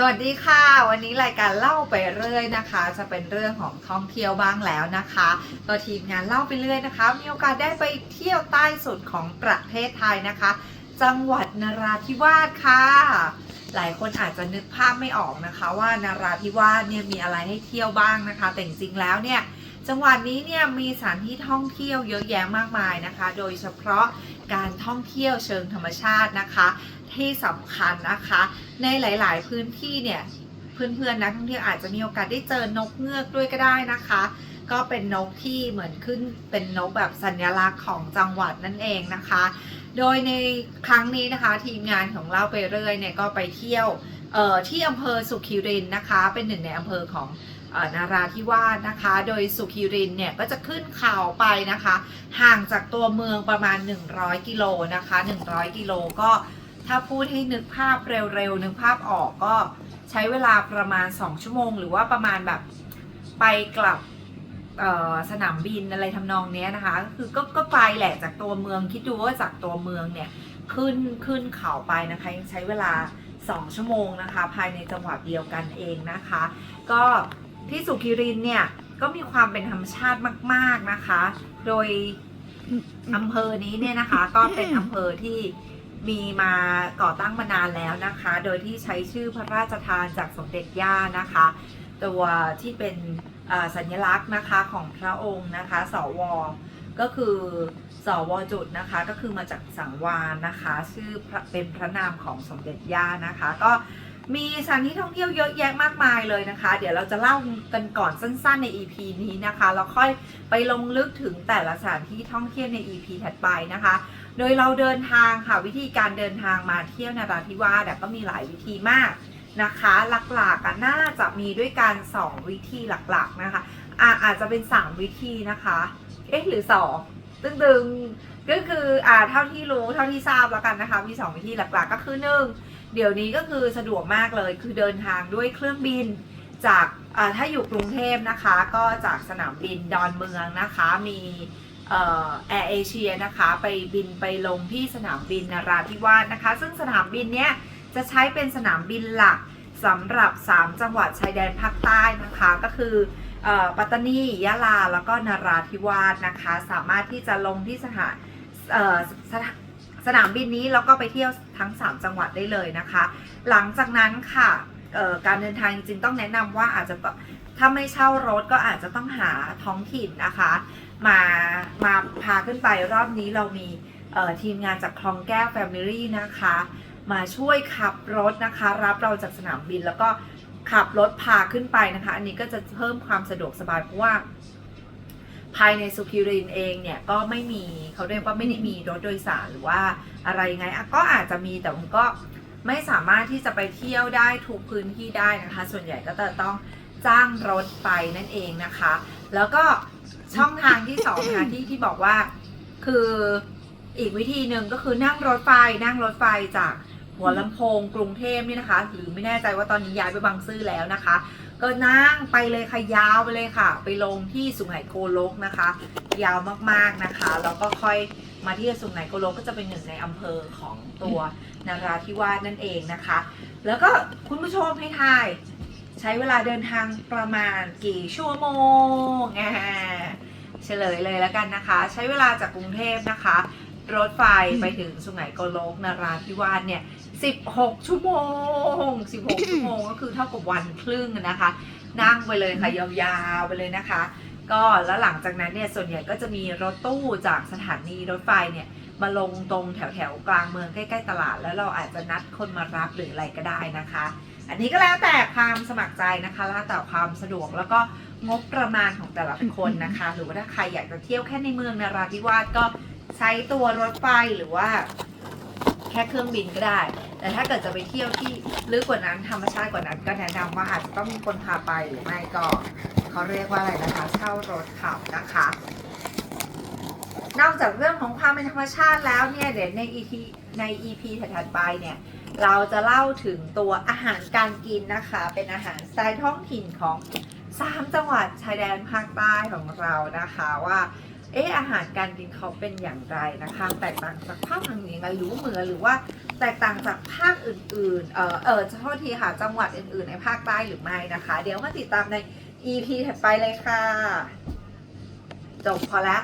สวัสดีค่ะ วันนี้รายการเล่าไปเรื่อยนะคะ จะเป็นเรื่องของท่องเที่ยวบ้างแล้วนะคะ ก็ทีมงานเล่าไปเรื่อยนะคะ มีโอกาสได้ไปเที่ยวใต้สุดของประเทศไทยนะคะ จังหวัดนราธิวาสค่ะ หลายคนอาจจะนึกภาพไม่ออกนะคะ ว่านราธิวาสเนี่ยมีอะไรให้เที่ยวบ้างนะคะ แต่จริงแล้วเนี่ย จังหวัดนี้เนี่ยมีสถานที่ท่องเที่ยวเยอะแยะมากมายนะคะ โดยเฉพาะการท่องเที่ยวเชิงธรรมชาตินะคะ ที่สำคัญนะคะ ในหลาย ๆ พื้นที่เนี่ยเพื่อนๆนักท่องเที่ยวอาจจะมีโอกาสได้เจอนกเงือกด้วยก็ได้นะคะ ก็เป็นนกที่เหมือนขึ้นเป็นนกแบบสัญลักษณ์ของจังหวัดนั่นเองนะคะ โดยในครั้งนี้นะคะ ทีมงานของเราไปเรื่อยเนี่ยก็ไปเที่ยว ที่อำเภอสุขีรินนะคะ เป็นหนึ่งในอำเภอของออนาราธิวาสนะคะ โดยสุขีรินเนี่ยก็จะขึ้นเขาไปนะคะ ห่างจากตัวเมืองประมาณ 100 กิโลนะคะ 100 กิโลก็ถ้าพูดให้นึกภาพเร็วๆ นึกภาพออกก็ใช้เวลาประมาณ 2 ชั่วโมง หรือว่าประมาณแบบไปกลับสนามบินอะไรทำนองนี้นะคะ คือก็ก็ไกลแหละจากตัวเมืองคิดดูว่าจากตัวเมืองเนี่ยขึ้นขึ้นเขาไปนะคะใช้เวลา 2 ชั่วโมงนะคะ ภายในจังหวัดเดียวกันเองนะคะ ก็ที่สุขีรินเนี่ยก็มีความเป็นธรรมชาติมาก ๆนะคะ โดยอำเภอนี้เนี่ยนะคะ ก็เป็นอำเภอที่มีมาก่อตั้งมานานแล้วนะคะ โดยที่ใช้ชื่อพระราชทานจากสมเด็จย่านะคะ ตัวที่เป็นเอ่อสัญลักษณ์นะคะของพระองค์นะคะ สว ก็คือสวจุดนะคะก็คือมาจากสังวานนะคะ ชื่อเป็นพระนามของสมเด็จย่านะคะ ก็มีสถานที่ท่องเที่ยวเยอะแยะมากมายเลยนะคะ เดี๋ยวเราจะเล่ากันก่อนสั้นๆใน EP นี้นะคะแล้วค่อยไปลงลึกถึงแต่ละสถานที่ท่องเที่ยวใน EP ถัดไปนะคะ โดยเราเดินทางค่ะวิธีการเดินทางมาเที่ยวนราธิวาสก็มีหลายวิธีมากนะคะ หลักๆน่าจะมีด้วยกัน2วิธีหลักๆนะคะอะอาจจะเป็น 3 วิธีนะคะ เอ๊ะหรือ2ตึงๆก็คืออ่าเท่าที่รู้เท่าที่ทราบแล้วกันนะคะมี2วิธีหลักๆก็คือ1เดี๋ยวนี้ก็คือสะดวกมากเลย คือเดินทางด้วยเครื่องบินจากอ่าถ้าอยู่กรุงเทพนะคะ ก็จากสนามบินดอนเมืองนะคะ มีแอร์เอเชียนะคะ ไปบินไปลงที่สนามบินนราธิวาสนะคะ ซึ่งสนามบินเนี้ยจะใช้เป็นสนามบินหลักสำหรับ 3 จังหวัดชายแดนภาคใต้นะคะ ก็คือ ปัตตานียะลาแล้วก็นราธิวาสนะคะ สามารถที่จะลงที่สถานสถาสนามบินนี้แล้วก็ไปเที่ยวทั้ง 3 จังหวัดได้เลยนะคะ หลังจากนั้นค่ะการเดินทางจริงๆต้องแนะนำว่าอาจจะถ้าไม่เช่ารถก็อาจจะต้องหาท้องถิ่นนะคะ มามาพาขึ้นไปรอบนี้เรามีทีมงานจากคลองแก้ว Family นะคะ มาช่วยขับรถนะคะ รับเราจากสนามบินแล้วก็ ขับรถพาขึ้นไปนะคะ อันนี้ก็จะเพิ่มความสะดวกสบายเพราะว่า ภายในสุขีรินเองเนี่ยก็ไม่มีเขาเรียกว่าไม่ได้มีรถโดยสารหรือว่าอะไรไงก็อาจจะมีแต่มันก็ไม่สามารถที่จะไปเที่ยวได้ทุกพื้นที่ได้นะคะ ส่วนใหญ่ก็จะต้องจ้างรถไปนั่นเองนะคะ แล้วก็ช่องทางที่สองนะคะที่ที่บอกว่าคืออีกวิธีหนึ่งก็คือนั่งรถไฟนั่งรถไฟจาก หัวลำโพงกรุงเทพนี่นะคะ หรือไม่แน่ใจว่าตอนนี้ย้ายไปบางซื่อแล้วนะคะ ก็นั่งไปเลยค่ะยาวไปเลยค่ะ ไปลงที่สุไหงโกลกนะคะ ยาวมากๆนะคะแล้วก็ค่อยมาที่สุไหงโกลกก็จะเป็นหนึ่งในอำเภอของตัวนราธิวาสนั่นเองนะคะ แล้วก็คุณผู้ชมให้ทาย ใช้เวลาเดินทางประมาณกี่ชั่วโมงอ่าเฉลยเลยแล้วกันนะคะ ใช้เวลาจากกรุงเทพนะคะรถไฟไปถึงสุไหงโกลกนราธิวาสเนี่ย 16 ชั่วโมง 16 ชั่วโมงก็คือเท่ากับวันครึ่งนะคะ นั่งไปเลยค่ะยาวๆไปเลยนะคะ ก็แล้วหลังจากนั้นเนี่ยส่วนใหญ่ก็จะมีรถตู้จากสถานีรถไฟเนี่ยมาลงตรงแถวแถวๆกลางเมืองใกล้ๆตลาด แล้วเราอาจจะนัดคนมารับหรืออะไรก็ได้นะคะ อันนี้ก็แล้วแต่ความสมัครใจนะคะแล้วแต่ความสะดวกแล้วก็งบประมาณของแต่ละคนนะคะ หรือว่าถ้าใครอยากจะเที่ยวแค่ในเมืองนราธิวาสก็ใช้ตัวรถไฟหรือว่า แค่เครื่องบินก็ได้ แต่ถ้าเกิดจะไปเที่ยวที่ลึกกว่านั้นธรรมชาติกว่านั้น ก็แนะนำว่าอาจจะต้องมีคนพาไปหรือไม่ก็เขาเรียกว่าอะไรนะคะเช่ารถขับนะคะ นอกจากเรื่องของความเป็นธรรมชาติแล้วเนี่ยเดี๋ยวใน EP ใน EP ถัดไปเนี่ยเราจะเล่าถึงตัวอาหารการกินนะคะ เป็นอาหารสไตล์ท้องถิ่นของ 3 จังหวัดชายแดนภาคใต้ของเรานะคะว่า เอออาหารการกินเขาเป็นอย่างไรนะคะ แตกต่างจากภาคทางเหนือหรือเหมือนหรือว่าแตกต่างจากภาคอื่นๆ เออเออโทษทีค่ะจังหวัดอื่นๆ ในภาคใต้หรือไม่นะคะ เดี๋ยวมาติดตามใน EP ถัดไปเลยค่ะ จบพอแล้ว